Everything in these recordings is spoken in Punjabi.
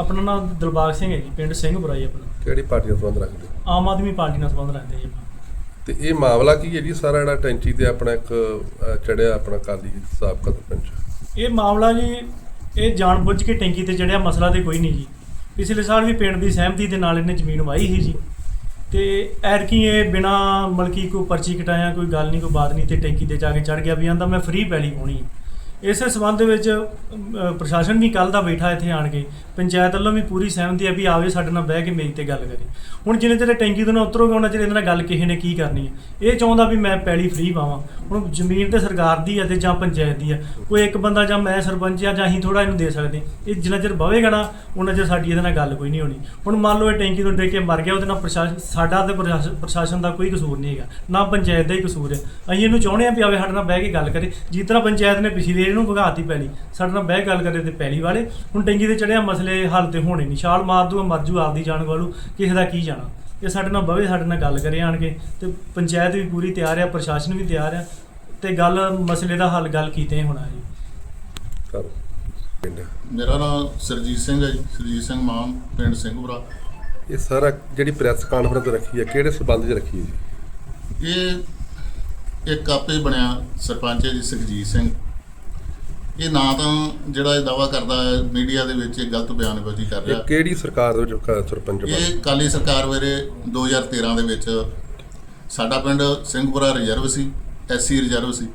ਆਪਣਾ ਨਾਮ ਦਿਲਬਾਗ ਸਿੰਘ ਹੈ ਜੀ ਪਿੰਡ ਸਿੰਘਪੁਰਾ ਜੀ ਆਪਣਾ। ਕਿਹੜੀ ਪਾਰਟੀ ਨਾਲ ਸੰਬੰਧ ਰੱਖਦੇ? ਆਮ ਆਦਮੀ ਪਾਰਟੀ ਨਾਲ ਸੰਬੰਧ ਰੱਖਦੇ ਜੀ ਆਪਾਂ। ਤੇ ਇਹ ਮਾਮਲਾ ਕੀ ਹੈ ਜੀ? ਸਾਰਾ ਜਿਹੜਾ ਟੈਂਚੀ ਤੇ ਆਪਣਾ ਇੱਕ ਅਹ, ਚੜਿਆ ਆਪਣਾ ਕਾਲੀ ਸਾਬਕਾ ਸਰਪੰਚ ਇਹ ਮਾਮਲਾ ਜੀ ਇਹ ਜਾਣਬੁੱਝ ਕੇ ਟੈਂਕੀ ਤੇ ਚੜਿਆ ਮਸਲਾ ਤੇ ਕੋਈ ਨਹੀਂ ਜੀ। ਪਿਛਲੇ ਸਾਲ ਵੀ ਪਿੰਡ ਦੀ ਸਹਿਮਤੀ ਦੇ ਨਾਲ ਇਹਨੇ ਜ਼ਮੀਨ ਵਾਹੀ ਸੀ ਜੀ। ਤੇ ਐਰਕੀ ਇਹ ਬਿਨਾ ਮਲਕੀ ਕੋਈ ਪਰਚੀ ਕਟਾਇਆ ਕੋਈ ਗੱਲ ਨਹੀਂ ਕੋਈ ਬਾਤ ਨਹੀਂ ਤੇ ਟੈਂਕੀ ਤੇ ਜਾ ਕੇ ਚੜ ਗਿਆ ਵੀ ਆਂਦਾ ਮੈਂ ਫ੍ਰੀ ਪੈਲੀ ਪਾਉਣੀ ਹੈ। ਇਸੇ ਸਬੰਧ ਵਿੱਚ ਪ੍ਰਸ਼ਾਸਨ ਵੀ ਕੱਲ ਦਾ ਬੈਠਾ ਇੱਥੇ ਆਣ ਕੇ। ਪੰਚਾਇਤ ਵੱਲੋਂ ਵੀ ਪੂਰੀ ਸਹਿਮਤੀ ਹੈ ਵੀ ਆਵੇ ਸਾਡੇ ਨਾਲ ਬਹਿ ਕੇ ਮੇਜ਼ ਤੇ ਗੱਲ ਕਰੇ। ਹੁਣ ਜਿੰਨੇ ਚਿਰ ਟੈਂਕੀ ਤੋਂ ਨਾ ਉਤਰੋਗੇ, ਉਹਨਾਂ ਚਿਰ ਇਹਦੇ ਨਾਲ ਗੱਲ ਕਿਸੇ ਨੇ ਕੀ ਕਰਨੀ ਹੈ ਇਹ ਚਾਹੁੰਦਾ ਵੀ ਮੈਂ ਪੈਲੀ ਫ੍ਰੀ ਪਾਵਾਂ। ਹੁਣ ਜ਼ਮੀਨ ਤੇ ਸਰਕਾਰ ਦੀ ਹੈ ਤੇ ਜਾਂ ਪੰਚਾਇਤ ਦੀ ਹੈ ਕੋਈ ਇੱਕ ਬੰਦਾ ਜਾਂ ਮੈਂ ਸਰਪੰਚ ਆ, ਜਾਂ ਅਸੀਂ ਥੋੜਾ ਇਹਨੂੰ ਦੇ ਸਕਦੇ। ਇਹ ਜਿੰਨਾ ਚਿਰ ਬਵੇਗਾ ਨਾ, ਉਹਨਾਂ ਚਿਰ ਸਾਡੀ ਇਹਦੇ ਨਾਲ ਗੱਲ ਕੋਈ ਨਹੀਂ ਹੋਣੀ। ਹੁਣ ਮੰਨ ਲਓ ਇਹ ਟੈਂਕੀ ਤੋਂ ਡਿੱਗ ਕੇ ਮਰ ਗਿਆ, ਉਹਦੇ ਨਾਲ ਪ੍ਰਸ਼ਾਸਨ ਸਾਡਾ ਤੇ ਪ੍ਰਸ਼ਾਸਨ- ਪ੍ਰਸ਼ਾਸਨ ਦਾ ਕੋਈ ਕਸੂਰ ਨਹੀਂ ਹੈਗਾ। ਨਾ ਪੰਚਾਇਤ ਦਾ ਹੀ ਕਸੂਰ ਹੈ ਅਸੀਂ ਇਹਨੂੰ ਚਾਹੁੰਦੇ ਆ ਵੀ ਆਵੇ ਸਾਡੇ ਨਾਲ ਬਹਿ ਕੇ ਗੱਲ ਕਰੇ। ਜਿਸ ਤਰ੍ਹਾਂ ਪੰਚਾਇਤ ਨੇ ਪਿਛਲੀ ਵਾਰ ਇਹਨੂੰ ਭਗਾਤੀ ਪੈਲੀ, ਸਾਡੇ ਨਾਲ ਬਹਿ ਕੇ ਗੱਲ ਕਰੇ ਤੇ ਪੈਲੀ ਵਾਲੇ। ਹੁਣ ਟੈਂਕੀ ਤੇ ਚੜਿਆ ਮਸਲੇ ਹੱਲ ਤੇ ਹੋਣੇ ਨਹੀਂ। ਛਾਲ ਮਾਰ ਦੂ ਮਰ ਜੂ ਆਪਦੀ ਜਾਣ ਵਾਲੂ ਕਿਸੇ ਦਾ ਕੀ ਜਾਣਾ। ਇਹ ਸਾਡੇ ਨਾਲ ਬਵੇ ਸਾਡੇ ਨਾਲ ਗੱਲ ਕਰੇ ਆਣ ਕੇ। ਤੇ ਪੰਚਾਇਤ ਵੀ ਪੂਰੀ ਤਿਆਰ ਆ ਪ੍ਰਸ਼ਾਸਨ ਵੀ ਤਿਆਰ ਆ। ਤੇ ਗੱਲ ਮਸਲੇ ਦਾ ਹੱਲ ਗੱਲ ਕੀਤੇ ਹੋਣਾ ਜੀ। ਕਰੋ। ਮੇਰਾ ਨਾਮ ਸਰਜੀਤ ਸਿੰਘ ਹੈ ਜੀ। ਸਰਜੀਤ ਸਿੰਘ ਮਾਨ ਪਿੰਡ ਸਿੰਘਪੁਰਾ। ਇਹ ਸਾਰਾ ਜਿਹੜੀ ਪ੍ਰੈਸ ਕਾਨਫਰੰਸ ਰੱਖੀ ਹੈ ਕਿਹੜੇ ਸਬੰਧ 'ਚ ਰੱਖੀ ਹੈ ਜੀ? ਇਹ ਇੱਕ ਆਪੇ ਬਣਿਆ ਸਰਪੰਚ ਜੀ ਸੁਖਜੀਤ ਸਿੰਘ। ਇਹ ਨਾ ਤਾਂ ਜਿਹੜਾ ਇਹ ਦਾਵਾ ਕਰਦਾ ਹੈ ਮੀਡੀਆ ਦੇ ਵਿੱਚ ਇਹ ਗਲਤ ਬਿਆਨਬਾਜ਼ੀ ਕਰ ਇਹ ਰਿਹਾ ਕਿਹੜੀ ਸਰਕਾਰ ਦੇ ਵਿੱਚ ਸਰਪੰਚ ਇਹ ਕਾਲੀ ਸਰਕਾਰ ਵੇਲੇ 2013 ਦੇ ਵਿੱਚ ਸਾਡਾ ਪਿੰਡ ਸਿੰਘਪੁਰਾ ਰਿਜ਼ਰਵ ਸੀ ਐਸਸੀ ਰਿਜ਼ਰਵ ਸੀ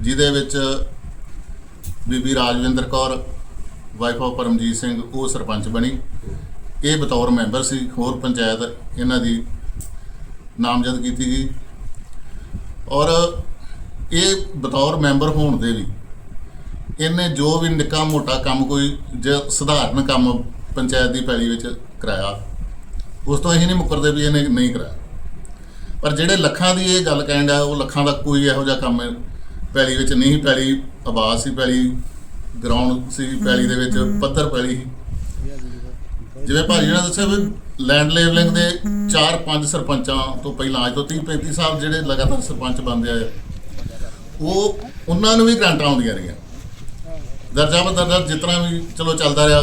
ਜਿਹਦੇ ਵਿੱਚ ਬੀਬੀ ਰਾਜਵਿੰਦਰ ਕੌਰ ਵਾਈਫ ਆਫ ਪਰਮਜੀਤ ਸਿੰਘ ਉਹ ਸਰਪੰਚ ਬਣੀ। ਇਹ ਬਤੌਰ ਮੈਂਬਰ ਸੀ ਹੋਰ ਪੰਚਾਇਤ ਇਹਨਾਂ ਦੀ ਨਾਮਜ਼ਦ ਕੀਤੀ ਗਈ। ਔਰ ਇਹ ਬਤੌਰ ਮੈਂਬਰ ਹੋਣ ਦੇ ਵੀ ਇਹਨੇ ਜੋ ਵੀ ਨਿੱਕਾ ਮੋਟਾ ਕੰਮ ਕੋਈ ਜ ਸਧਾਰਨ ਕੰਮ ਪੰਚਾਇਤ ਦੀ ਪੈਲੀ ਵਿੱਚ ਕਰਾਇਆ ਉਸ ਤੋਂ ਅਸੀਂ ਨਹੀਂ ਮੁਕਰਦੇ ਵੀ ਇਹਨੇ ਨਹੀਂ ਕਰਾਇਆ। ਪਰ ਜਿਹੜੇ ਲੱਖਾਂ ਦੀ ਇਹ ਗੱਲ ਕਹਿਣ ਡਿਆ ਉਹ ਲੱਖਾਂ ਦਾ ਕੋਈ ਇਹੋ ਜਿਹਾ ਕੰਮ ਪੈਲੀ ਵਿੱਚ ਨਹੀਂ ਪੈਲੀ ਆਬਾਦ ਸੀ ਪੈਲੀ ਗਰਾਊਂਡ ਸੀ ਪੈਲੀ ਦੇ ਵਿੱਚ ਪੱਧਰ ਪੈਲੀ ਜਿਵੇਂ ਭਾਜੀ ਨੇ ਦੱਸਿਆ ਵੀ ਲੈਂਡ ਲੇਵਲਿੰਗ ਦੇ 4-5 ਸਰਪੰਚਾਂ ਤੋਂ ਪਹਿਲਾਂ ਅੱਜ ਤੋਂ 30-35 ਸਾਲ ਜਿਹੜੇ ਲਗਾਤਾਰ ਸਰਪੰਚ ਬਣਦੇ ਆਏ ਉਹ ਉਹਨਾਂ ਨੂੰ ਵੀ ਗ੍ਰਾਂਟਾਂ ਆਉਂਦੀਆਂ ਰਹੀਆਂ। ਦਰਜਾ ਬਦਰਜਾ ਜਿਤਨਾ ਵੀ ਚਲੋ ਚੱਲਦਾ ਰਿਹਾ,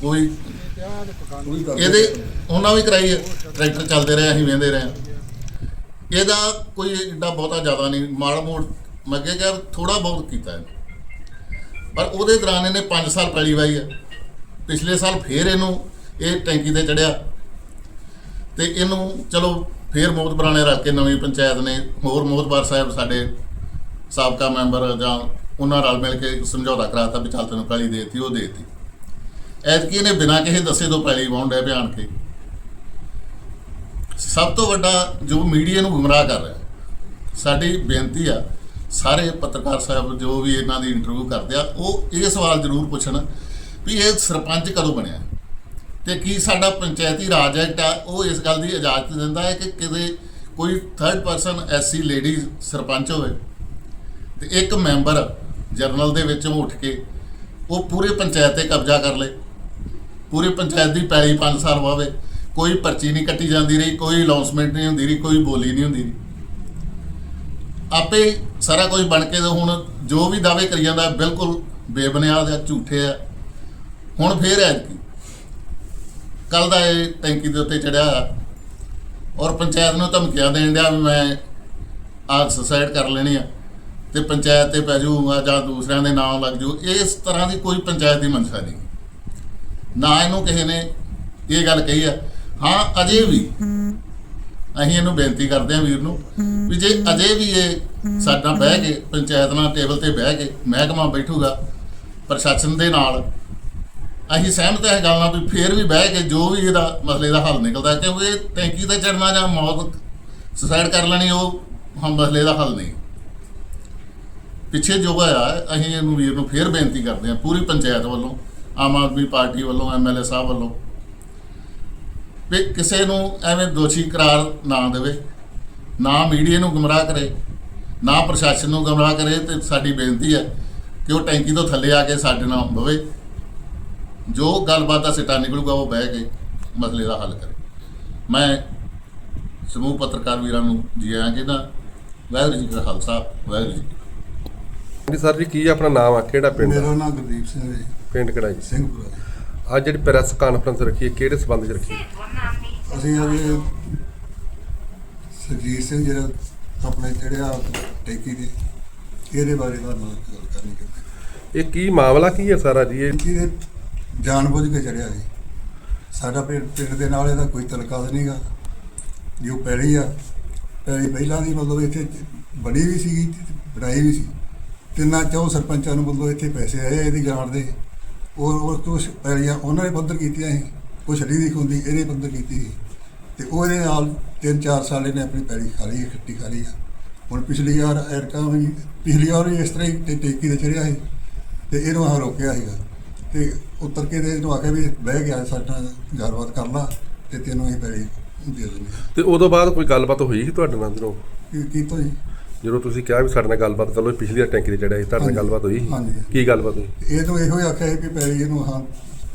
ਕੋਈ ਇਹਦੇ ਉਹਨਾਂ ਵੀ ਕਰਾਈ ਹੈ, ਟਰੈਕਟਰ ਚੱਲਦੇ ਰਹੇ, ਅਸੀਂ ਵੇਂਦੇ ਰਹੇ। ਇਹਦਾ ਕੋਈ ਏਡਾ ਬਹੁਤਾ ਜ਼ਿਆਦਾ ਨਹੀਂ, ਮਾੜਾ ਮੋੜ ਮੈਂ ਅੱਗੇ ਥੋੜਾ ਬਹੁਤ ਕੀਤਾ ਹੈ ਪਰ ਉਹਦੇ ਦੌਰਾਨ ਇਹਨੇ 5 ਸਾਲ ਪੈਲੀ ਵਾਈ ਹੈ। ਪਿਛਲੇ ਸਾਲ ਫੇਰ ਇਹਨੂੰ ਇਹ ਟੈਂਕੀ ਤੇ ਚੜਿਆ ਤੇ ਇਹਨੂੰ ਚਲੋ ਫੇਰ ਮੋਹਤਬਰਾਂ ਨੇ ਰੱਖ ਕੇ ਨਵੀਂ ਪੰਚਾਇਤ ਨੇ, ਹੋਰ ਮੋਹਤਬਾਰ ਸਾਹਿਬ ਸਾਡੇ ਸਾਬਕਾ ਮੈਂਬਰ ਜਾਂ ਉਹਨਾਂ ਰਲ ਮਿਲ ਕੇ ਸਮਝੌਤਾ ਕਰਾਤਾ ਵੀ ਚੱਲ ਤੈਨੂੰ ਪੈਲੀ ਦੇਤੀ, ਉਹ ਦੇਤੀ। ਐਤਕੀ ਨੇ ਬਿਨਾਂ ਕਿਸੇ ਦੱਸੇ ਤੋਂ ਪੈਲੀ ਵਾਹੁਣ ਡਿਆ ਬਿਆਨ ਕੇ। ਸਭ ਤੋਂ ਵੱਡਾ ਜੋ ਮੀਡੀਆ ਨੂੰ ਗੁੰਮਰਾਹ ਕਰ ਰਿਹਾ, ਸਾਡੀ ਬੇਨਤੀ ਆ, ਸਾਰੇ ਪੱਤਰਕਾਰ ਸਾਹਿਬ ਜੋ ਵੀ ਇਹਨਾਂ ਦੀ ਇੰਟਰਵਿਊ ਕਰਦੇ ਆ, ਉਹ ਇਹ ਸਵਾਲ ਜ਼ਰੂਰ ਪੁੱਛਣ ਵੀ ਇਹ ਸਰਪੰਚ ਕਦੋਂ ਬਣਿਆ? ਤੇ ਕੀ ਸਾਡਾ ਪੰਚਾਇਤੀ ਰਾਜ ਐਕਟ ਆ, ਉਹ ਇਸ ਗੱਲ ਦੀ ਇਜਾਜ਼ਤ ਦਿੰਦਾ ਹੈ ਕਿ ਕਿਤੇ ਕੋਈ ਥਰਡ ਪਰਸਨ ਐਸੀ ਲੇਡੀ ਸਰਪੰਚ ਹੋਵੇ ਤੇ ਇੱਕ ਮੈਂਬਰ ਜਰਨਲ ਦੇ ਵਿੱਚ ਉੱਠ ਕੇ ਉਹ ਪੂਰੇ ਪੰਚਾਇਤ ਤੇ ਕਬਜ਼ਾ ਕਰ ਲਏ। ਪੂਰੀ ਪੰਚਾਇਤ ਦੀ ਪੈਲੀ 5 ਸਾਲ ਵਾਵੇ। ਕੋਈ ਪਰਚੀ ਨਹੀਂ ਕੱਟੀ ਜਾਂਦੀ ਰਹੀ, ਕੋਈ ਅਨਾਉਂਸਮੈਂਟ ਨਹੀਂ ਹੁੰਦੀ ਰਹੀ, ਕੋਈ ਬੋਲੀ ਨਹੀਂ ਹੁੰਦੀ ਰਹੀ। ਆਪੇ ਸਾਰਾ ਕੁਝ ਬਣ ਕੇ ਹੁਣ ਜੋ ਵੀ ਦਾਅਵੇ ਕਰੀ ਜਾਂਦਾ, ਬਿਲਕੁਲ ਬੇਬੁਨਿਆਦ ਆ, ਝੂਠੇ ਆ। ਹੁਣ ਫੇਰ ਐਤਕੀ। ਕੱਲ ਦਾ ਇਹ ਟੈਂਕੀ ਦੇ ਉੱਤੇ ਚੜਿਆ ਔਰ ਪੰਚਾਇਤ ਨੂੰ ਧਮਕੀਆਂ ਦੇਣ ਡਿਆ ਵੀ ਮੈਂ ਆਗ ਸੁਸਾਈਡ ਕਰ ਲੈਣੀ ਆ। ਤੇ ਪੰਚਾਇਤ ਤੇ ਪੈ ਜਾਊਗਾ ਜਾਂ ਦੂਸਰਿਆਂ ਦੇ ਨਾਮ ਲੱਗ ਜੂ ਇਸ ਤਰ੍ਹਾਂ ਦੀ ਕੋਈ ਪੰਚਾਇਤ ਦੀ ਮਨਸ਼ਾ ਨਹੀਂ। ਨਾ ਇਹਨੂੰ ਕਿਸੇ ਨੇ ਇਹ ਗੱਲ ਕਹੀ ਆ, ਹਾਂ, ਅਜੇ ਵੀ ਅਸੀਂ ਇਹਨੂੰ ਬੇਨਤੀ ਕਰਦੇ ਹਾਂ ਵੀਰ ਨੂੰ ਵੀ ਜੇ ਅਜੇ ਵੀ ਇਹ ਸਾਡਾ ਬਹਿ ਕੇ, ਪੰਚਾਇਤ ਨਾਲ ਟੇਬਲ ਤੇ ਬਹਿ ਕੇ ਮਹਿਕਮਾ ਬੈਠੂਗਾ, ਪ੍ਰਸ਼ਾਸਨ ਦੇ ਨਾਲ, ਅਸੀਂ ਸਹਿਮਤ ਹੈ ਗੱਲ ਨਾਲ ਵੀ ਫੇਰ ਵੀ ਬਹਿ ਕੇ ਜੋ ਵੀ ਇਹਦਾ ਮਸਲੇ ਦਾ ਹੱਲ ਨਿਕਲਦਾ, ਕਿਉਂਕਿ ਇਹ ਟੈਂਕੀ ਤੇ ਚੜਨਾ ਜਾਂ ਮੌਤ ਸੁਸਾਇਡ ਕਰ ਲੈਣੀ, ਉਹ ਹਮ ਮਸਲੇ ਦਾ ਹੱਲ ਨਹੀਂ। ਪਿੱਛੇ ਜੋ ਹੋਇਆ, ਅਸੀਂ ਇਹਨੂੰ ਵੀਰ ਨੂੰ ਫੇਰ ਬੇਨਤੀ ਕਰਦੇ ਹਾਂ, ਪੂਰੀ ਪੰਚਾਇਤ ਵੱਲੋਂ, ਆਮ ਆਦਮੀ ਪਾਰਟੀ ਵੱਲੋਂ ਐਮਐਲਏ ਸਾਹਿਬ ਵੱਲੋਂ, ਵੀ ਕਿਸੇ ਨੂੰ ਐਵੇਂ ਦੋਸ਼ੀ ਕਰਾਰ ਨਾ ਦੇਵੇ, ਨਾ ਮੀਡੀਆ ਨੂੰ ਗੁੰਮਰਾਹ ਕਰੇ, ਨਾ ਪ੍ਰਸ਼ਾਸਨ ਨੂੰ ਗੁੰਮਰਾਹ ਕਰੇ, ਤੇ ਸਾਡੀ ਬੇਨਤੀ ਹੈ ਕਿ ਉਹ ਟੈਂਕੀ ਤੋਂ ਥੱਲੇ ਆ ਕੇ ਸਾਡੇ ਨਾਲ ਬਵੇ। ਜੋ ਗੱਲਬਾਤ ਦਾ ਸਿੱਟਾ ਨਿਕਲੂਗਾ, ਉਹ ਬਹਿ ਕੇ ਮਸਲੇ ਦਾ ਹੱਲ ਕਰੇ। ਮੈਂ ਸਮੂਹ ਪੱਤਰਕਾਰ ਵੀਰਾਂ ਨੂੰ ਜੀ ਆਇਆਂ ਕਹਿੰਦਾ, ਵਾਹਿਗੁਰੂ ਜੀ ਕਾ ਖਾਲਸਾ, ਵਾਹਿਗੁਰੂ ਜੀ ਜੀ ਸਰ ਜੀ ਕੀ ਆਪਣਾ ਨਾਮ ਆ? ਕਿਹੜਾ ਪਿੰਡ ਮੇਰਾ? ਨਾਮ ਗੁਰਦੀਪ ਸਿੰਘ ਹੈ ਜੀ, ਪਿੰਡ ਕਿਹੜਾ ਜੀ? ਸਿੰਘਪੁਰਾ ਜੀ। ਅੱਜ ਜਿਹੜੀ ਪ੍ਰੈਸ ਕਾਨਫਰੰਸ ਰੱਖੀ ਹੈ ਕਿਹੜੇ ਸਬੰਧ 'ਚ ਰੱਖੀ ਹੈ? ਅਸੀਂ ਅਜੇ ਸੁਰਜੀਤ ਸਿੰਘ ਜਿਹੜਾ ਆਪਣੇ ਚੜਿਆ ਟੈਕੀ ਦੇ ਇਹਦੇ ਬਾਰੇ ਤੁਹਾਨੂੰ ਗੱਲ ਕਰਨੀ ਚਾਹੁੰਦੇ ਇਹ ਕੀ ਮਾਮਲਾ ਕੀ ਹੈ ਸਾਰਾ ਜੀ? ਇਹ ਇਹਦੇ ਜਾਣਬੁੱਝ ਕੇ ਚੜਿਆ ਜੀ। ਸਾਡਾ ਪਿੰਡ ਪਿੰਡ ਦੇ ਨਾਲ ਇਹਦਾ ਕੋਈ ਤਲਕਾ ਨਹੀਂਗਾ ਜੋ ਪੈੜੀ ਆ। ਪੈੜੀ ਪਹਿਲਾਂ ਦੀ ਮਤਲਬ ਇੱਥੇ ਬਣੀ ਵੀ ਸੀਗੀ ਤੇ ਬਣਾਈ ਵੀ ਸੀ। ਤਿੰਨਾਂ ਚੌ ਸਰਪੰਚਾਂ ਨੂੰ ਮਤਲਬ ਇੱਥੇ ਪੈਸੇ ਆਏ ਇਹਦੀ ਜਾਣ ਦੇ ਔਰ ਉਹ ਕੁਛ ਪੈੜੀਆਂ ਉਹਨਾਂ ਨੇ ਪੱਧਰ ਕੀਤੀਆਂ ਸੀ ਕੁਛ ਛੜੀ ਦੀ ਖੁੰਦੀ ਇਹਨੇ ਪੱਧਰ ਕੀਤੀ ਸੀ। ਤੇ ਉਹਦੇ ਨਾਲ ਤਿੰਨ ਚਾਰ ਸਾਲ ਇਹਨੇ ਆਪਣੀ ਪੈੜੀ ਖਾ ਲਈ ਖੱਟੀ ਖਾ ਲਈ ਆ। ਹੁਣ ਪਿਛਲੀ ਵਾਰ ਐਰਕਾ ਵੀ ਪਿਛਲੀ ਵਾਰ ਵੀ ਇਸ ਤਰ੍ਹਾਂ ਹੀ ਤੇ ਟੇਕੀ ਤੇ ਚੜਿਆ ਸੀ ਤੇ ਇਹਨੂੰ ਆ ਰੋਕਿਆ ਸੀਗਾ। ਤੇ ਉਤਰ ਕੇ ਤੇ ਇਹਨੂੰ ਆਖਿਆ ਵੀ ਬਹਿ ਗਿਆ ਸਾਡਾ ਗੱਲਬਾਤ ਕਰ ਲਾ ਤੇ ਤੈਨੂੰ ਅਸੀਂ ਪੈੜੀ ਦੇ ਦਿੰਦੇ। ਤੇ ਉਦੋਂ ਬਾਅਦ ਕੋਈ ਗੱਲਬਾਤ ਹੋਈ ਸੀ ਤੁਹਾਡੇ ਨਾਲ ਜਦੋਂ ਕੀ ਕੀਤਾ ਜੀ? ਜਦੋਂ ਤੁਸੀਂ ਕਿਹਾ ਵੀ ਸਾਡੇ ਨਾਲ ਗੱਲਬਾਤ ਕਰ ਲਓ ਪਿਛਲੀ ਵਾਰ ਟੈਂਕੀ ਤੇ ਚੜਿਆ ਸੀ ਤੁਹਾਡੇ ਨਾਲ ਹਾਂਜੀ। ਗੱਲਬਾਤ ਹੋਈ? ਹਾਂਜੀ। ਕੀ ਗੱਲਬਾਤ ਹੋਈ? ਇਹ ਤੋਂ ਇਹੋ ਹੀ ਆਖਿਆ ਸੀ ਕਿ ਪੈੜੀ ਇਹਨੂੰ ਹਾਂ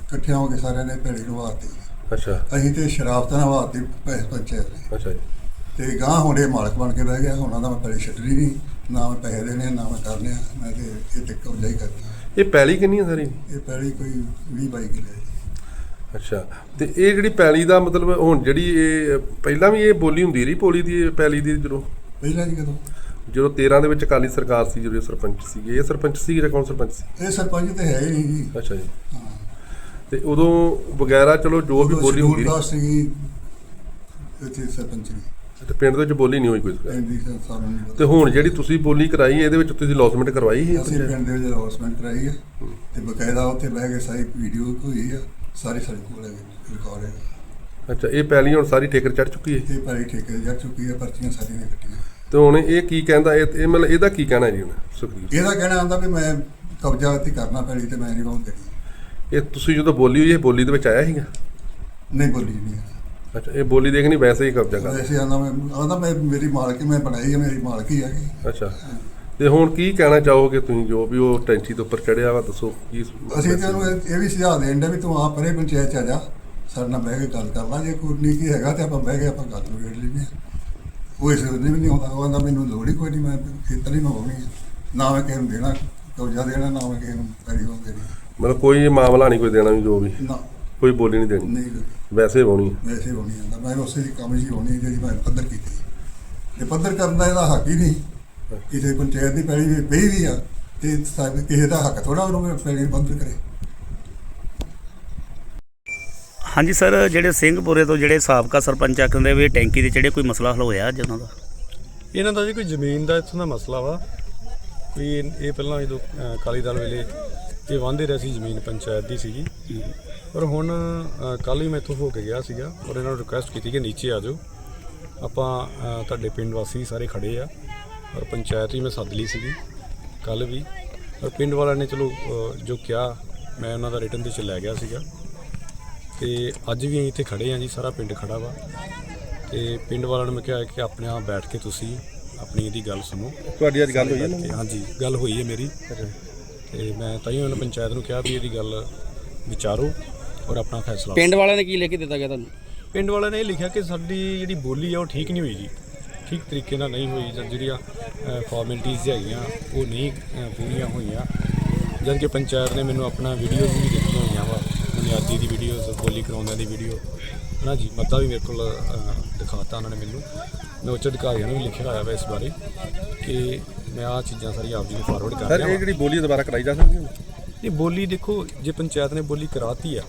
ਇਕੱਠਿਆਂ ਹੋ ਕੇ ਸਾਰਿਆਂ ਨੇ ਪੈੜੀ ਨੂੰ ਵਾਰਤੀ ਅੱਛਾ। ਅਸੀਂ ਤੇ ਸ਼ਰਾਫਤ ਨਾਲ ਵਾਰਤੀ ਪੈਸ ਪੰਚਾਇਤ ਨੇ ਅੱਛਾ ਜੀ। ਤੇ ਗਾਂ ਹੁਣ ਮਾਲਕ ਬਣ ਕੇ ਬਹਿ ਗਿਆ ਹੁਣ ਉਹਦਾ ਮੈਂ ਪੈੜੀ ਛੱਡਣੀ ਨਹੀਂ ਨਾ ਮੈਂ ਪੈਸੇ ਦੇਣੇ ਆ, ਨਾ ਮੈਂ ਕਰਨੇ ਆ ਮੈਂ ਤੇ ਇਹ ਤੇ ਕਬਜ਼ਾ ਹੀ ਕਰਨਾ ਇਹ ਪੈਲੀ ਕਿੰਨੀ ਹੈ ਸਾਰੀ? ਇਹ ਪੈੜੀ ਕੋਈ 20 ਬਾਈ ਕਿੱਲੇ ਅੱਛਾ। ਤੇ ਇਹ ਜਿਹੜੀ ਪੈਲੀ ਦਾ ਮਤਲਬ ਹੁਣ ਜਿਹੜੀ ਇਹ ਪਹਿਲਾਂ ਵੀ ਇਹ ਬੋਲੀ ਹੁੰਦੀ ਰਹੀ ਪੋਲੀ ਦੀ ਇਹ ਪੈਲੀ ਦੀ ਜਦੋਂ? ਪਹਿਲਾਂ ਜੀ ਕਦੋਂ? ਜਦੋਂ 13 ਦੇ ਵਿੱਚ ਅਕਾਲੀ ਸਰਕਾਰ ਸੀ ਜਦੋਂ ਇਹ ਸਰਪੰਚ ਸੀਗੇ ਇਹ ਸਰਪੰਚ ਸੀ ਜਾਂ ਕੌਣ ਸਰਪੰਚ ਸੀ? ਇਹ ਸਰਪੰਚ ਤੇ ਹੈ ਹੀ ਨਹੀਂ ਜੀ। ਅੱਛਾ ਜੀ। ਹਾਂ। ਤੇ ਉਦੋਂ ਵਗੈਰਾ ਚਲੋ ਜੋ ਵੀ ਬੋਲੀ ਹੁੰਦੀ ਸੀਗੀ ਇੱਥੇ ਸਰਪੰਚ ਦੀ ਤੇ ਪਿੰਡ ਦੇ ਵਿੱਚ ਬੋਲੀ ਨਹੀਂ ਹੋਈ ਕੋਈ ਨੂੰ ਤੇ। ਹੁਣ ਜਿਹੜੀ ਤੁਸੀਂ ਬੋਲੀ ਕਰਾਈ ਇਹਦੇ ਵਿੱਚ ਤੁਸੀਂ ਲੌਸਮੈਂਟ ਕਰਵਾਈ ਸੀ? ਅਸੀਂ ਪਿੰਡ ਦੇ ਵਿੱਚ ਅਨਾਉਂਸਮੈਂਟ ਕਰਾਈ ਹੈ ਤੇ ਬਕਾਇਦਾ ਉੱਥੇ ਬਹਿ ਕੇ ਸਾਰੀ ਵੀਡੀਓ ਹੋਈ ਆ ਸਾਰੀ ਸਾਡੇ ਕੋਲ ਰਿਕਾਰਡ ਹੈ ਅੱਛਾ ਇਹ ਪੈਲੀ ਹੁਣ ਸਾਰੀ ਠੇਕਰ ਚੜ ਚੁੱਕੀ ਹੈ? ਇਹ ਭਾਈ ਠੇਕੇ ਜਾ ਚੁੱਕੀ ਹੈ ਪਰਚੀਆਂ ਸਾਰੀਆਂ ਨੇ ਕੱਟੀਆਂ। ਤੇ ਹੁਣ ਇਹ ਕੀ ਕਹਿੰਦਾ ਇਹ ਇਹ ਮਤਲਬ ਇਹਦਾ ਕੀ ਕਹਿਣਾ ਜੀ ਹੁਣ ਸੁਖਦੀਪ ਇਹਦਾ ਕਹਿਣਾ ਆਉਂਦਾ ਵੀ ਮੈਂ ਕਬਜ਼ਾ ਇੱਥੇ ਕਰਨਾ ਪੈਣੀ ਤੇ ਮੈਂ ਨਹੀਂ ਰੋਣ ਦੇਣੀ ਇਹ ਤੁਸੀਂ ਜਦੋਂ ਬੋਲੀ ਹੋਈ ਇਹ ਬੋਲੀ ਦੇ ਵਿੱਚ ਆਇਆ ਸੀਗਾ? ਨਹੀਂ ਬੋਲੀ ਨਹੀਂ ਅੱਛਾ ਇਹ ਬੋਲੀ ਦੇਖਣੀ ਵੈਸੇ ਹੀ ਕਬਜ਼ਾ ਕਰ ਵੈਸੇ ਆਂਦਾ ਮੈਂ ਆਂਦਾ ਮੈਂ ਮੇਰੀ ਮਾਲਕੀ ਮੈਂ ਬਣਾਈ ਹੈ ਮੇਰੀ ਮਾਲਕੀ ਹੈਗੀ ਅੱਛਾ। ਤੇ ਹੁਣ ਕੀ ਕਹਿਣਾ ਚਾਹੋਗੇ ਤੁਸੀਂ ਜੋ ਵੀ ਉਹ ਟੈਂਕੀ ਦੇ ਉੱਪਰ ਚੜਿਆ ਵਾ ਦੱਸੋ ਕੀ ਅਸੀਂ ਤੇ ਉਹਨੂੰ ਇਹ ਵੀ ਸੁਝਾਅ ਦੇਣ ਦੇ ਵੀ ਤੂੰ ਆ ਪਰੇ ਪੰਚਾਇਤ ਚ ਆ ਜਾ ਸਾਡੇ ਨਾਲ ਬਹਿ ਕੇ ਗੱਲ ਕਰ ਲਾ ਜੇ ਕੋਈ ਨਹੀਂ ਕੀ ਹੈਗਾ ਤੇ ਆਪਾਂ ਬਹਿ ਕੇ ਆਪਾਂ ਗੱਲ ਨੂੰ ਵੇੜ ਲੈਂਦੇ ਹਾਂ। ਇਸ ਨੇ ਵੀ ਨਹੀਂ ਆਉਂਦਾ ਉਹ ਕਹਿੰਦਾ ਮੈਨੂੰ ਲੋੜ ਹੀ ਕੋਈ ਨਹੀਂ ਮੈਂ ਖੇਤਰ ਹੀ ਮਵਾਉਣੀ ਹੈ ਨਾ ਮੈਂ ਕਿਸੇ ਨੂੰ ਦੇਣਾ ਕਬਜ਼ਾ ਦੇਣਾ ਨਾ ਮੈਂ ਕਿਸੇ ਨੂੰ ਹੋਣ ਦੇਣੀ। ਮਤਲਬ ਕੋਈ ਮਾਮਲਾ ਨਹੀਂ ਕੋਈ ਦੇਣਾ ਵੀ ਜੋ ਵੀ। ਨਾ। ਕੋਈ ਬੋਲੀ ਨਹੀਂ ਦੇਣੀ। ਨਹੀਂ ਵੈਸੇ ਹੋਣੀ ਵੈਸੇ ਹੋਣੀ ਜਾਂਦਾ ਮੈਂ ਉਸੇ ਦੀ ਕੰਮ ਹੀ ਹੋਣੀ ਜਿਹੜੀ ਮੈਂ ਪੱਧਰ ਕੀਤੀ। ਤੇ ਪੱਧਰ ਕਰਨ ਦਾ ਇਹਦਾ ਹੱਕ ਹੀ ਨਹੀਂ। ਕਿਸੇ ਪੰਚਾਇਤ ਦੀ ਪੈਲੀ ਵੀ ਪਈ ਵੀ ਆ ਤੇ ਸਾਡੇ ਕਿਸੇ ਦਾ ਹੱਕ ਥੋੜਾ ਉਹਨੂੰ ਪੈਲੀ ਬੰਦ ਕਰੇ। ਹਾਂਜੀ ਸਰ ਜਿਹੜੇ ਸਿੰਘਪੁਰੇ ਤੋਂ ਜਿਹੜੇ ਸਾਬਕਾ ਸਰਪੰਚ ਆ ਕਹਿੰਦੇ ਵੀ ਟੈਂਕੀ ਦੇ ਜਿਹੜੇ ਕੋਈ ਮਸਲਾ ਹੱਲ ਹੋਇਆ ਅੱਜ ਉਹਨਾਂ ਦਾ? ਇਹਨਾਂ ਦਾ ਜੀ ਕੋਈ ਜ਼ਮੀਨ ਦਾ ਇੱਥੋਂ ਦਾ ਮਸਲਾ ਵਾ ਕੋਈ ਇਹ ਪਹਿਲਾਂ ਜਦੋਂ ਅ, ਅਕਾਲੀ ਦਲ ਵੇਲੇ ਇਹ ਵਾਂਦੇ ਰਹੇ ਸੀ ਜ਼ਮੀਨ ਪੰਚਾਇਤ ਦੀ ਸੀਗੀ। ਪਰ ਹੁਣ ਕੱਲ ਹੀ ਮੈਂ ਇੱਥੋਂ ਹੋ ਕੇ ਗਿਆ ਸੀਗਾ ਔਰ ਇਹਨਾਂ ਨੂੰ ਰਿਕੁਐਸਟ ਕੀਤੀ ਕਿ ਨੀਚੇ ਆ ਜਾਓ। ਆਪਾਂ ਤੁਹਾਡੇ ਪਿੰਡ ਵਾਸੀ ਸਾਰੇ ਖੜੇ ਆ ਔਰ ਪੰਚਾਇਤ ਵੀ ਮੈਂ ਸੱਦ ਲਈ ਸੀਗੀ ਕੱਲ ਵੀ। ਔਰ ਪਿੰਡ ਵਾਲਿਆਂ ਨੇ ਚਲੋ ਜੋ ਕਿਹਾ ਮੈਂ ਉਹਨਾਂ ਦਾ ਰਿਟਰਨ ਦੇ ਚ ਲੈ ਗਿਆ ਸੀਗਾ। ਤੇ ਅੱਜ ਵੀ ਅਸੀਂ ਇੱਥੇ ਖੜੇ ਆ ਜੀ ਸਾਰਾ ਪਿੰਡ ਖੜਾ ਵਾ। ਤੇ ਪਿੰਡ ਵਾਲਿਆਂ ਨੂੰ ਮੈਂ ਕਿਹਾ ਕਿ ਆਪਣੇ ਆਪ ਬੈਠ ਕੇ ਤੁਸੀਂ ਆਪਣੀ ਇਹਦੀ ਗੱਲ ਸੁਣੋ। ਤੁਹਾਡੀ ਅੱਜ ਗੱਲ ਹੋਈ ਹੈ ਹਾਂਜੀ ਗੱਲ ਹੋਈ ਹੈ ਮੇਰੀ। ਤੇ ਮੈਂ ਤਾਂ ਹੀ ਉਹਨਾਂ ਪੰਚਾਇਤ ਨੂੰ ਕਿਹਾ ਵੀ ਇਹਦੀ ਗੱਲ ਵਿਚਾਰੋ ਔਰ ਆਪਣਾ ਫੈਸਲਾ ਪਿੰਡ ਵਾਲਿਆਂ ਨੇ ਕੀ ਲਿਖ ਕੇ ਦਿੱਤਾ ਗਿਆ ਤੁਹਾਨੂੰ? ਪਿੰਡ ਵਾਲਿਆਂ ਨੇ ਇਹ ਲਿਖਿਆ ਕਿ ਸਾਡੀ ਜਿਹੜੀ ਬੋਲੀ ਆ ਉਹ ਠੀਕ ਨਹੀਂ ਹੋਈ ਜੀ। ਠੀਕ ਤਰੀਕੇ ਨਾਲ ਨਹੀਂ ਹੋਈ ਜਾਂ ਜਿਹੜੀਆਂ ਫਾਰਮੈਲਿਟੀਜ਼ ਹੈਗੀਆਂ ਉਹ ਨਹੀਂ ਪੂਰੀਆਂ ਹੋਈਆਂ। ਜਦ ਕਿ ਪੰਚਾਇਤ ਨੇ ਮੈਨੂੰ ਆਪਣਾ ਵੀਡੀਓਜ਼ ਵੀ ਦਿੱਤੀਆਂ ਹੋਈਆਂ ਵਾ। ਬੁਨਿਆਦੀ ਦੀ ਵੀਡੀਓਜ਼ ਬੋਲੀ ਕਰਾਉਂਦਿਆਂ ਦੀ ਵੀਡੀਓ ਨਾ ਜੀ? ਮਤਾ ਵੀ ਮੇਰੇ ਕੋਲ ਦਿਖਾਤਾ ਉਹਨਾਂ ਨੇ ਮੈਨੂੰ। ਮੈਂ ਉੱਚ ਅਧਿਕਾਰੀਆਂ ਨੂੰ ਵੀ ਲਿਖਿਆ ਹੋਇਆ ਵਾ ਇਸ ਬਾਰੇ ਕਿ ਮੈਂ ਆਹ ਚੀਜ਼ਾਂ ਸਾਰੀਆਂ ਆਪ ਜੀ ਨੂੰ ਫਾਰਵਰਡ ਕਰ ਸਰ ਰਿਹਾ ਇਹ। ਜਿਹੜੀ ਬੋਲੀ ਦੁਬਾਰਾ ਕਰਾਈ ਜਾ ਸਕਦੀ ਹੈ? ਇਹ ਬੋਲੀ ਦੇਖੋ ਜੇ ਪੰਚਾਇਤ ਨੇ ਬੋਲੀ ਕਰਾਤੀ ਆ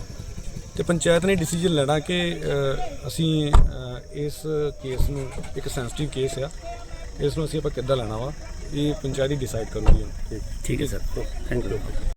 ਤੇ ਪੰਚਾਇਤ ਨੇ ਡਿਸੀਜਨ ਲੈਣਾ ਕਿ ਅ, ਅਸੀਂ ਅ, ਇਸ ਕੇਸ ਨੂੰ ਇੱਕ ਸੈਂਸਿਟਿਵ ਕੇਸ ਆ ਇਸ ਨੂੰ ਅਸੀਂ ਆਪਾਂ ਕਿੱਦਾਂ ਲੈਣਾ ਵਾ ਇਹ ਪੰਚਾਇਤ ਹੀ ਡਿਸਾਈਡ ਕਰੂਗੀ ਹੁਣ। ਠੀਕ ਹੈ ਸਰ ਥੈਂਕ ਯੂ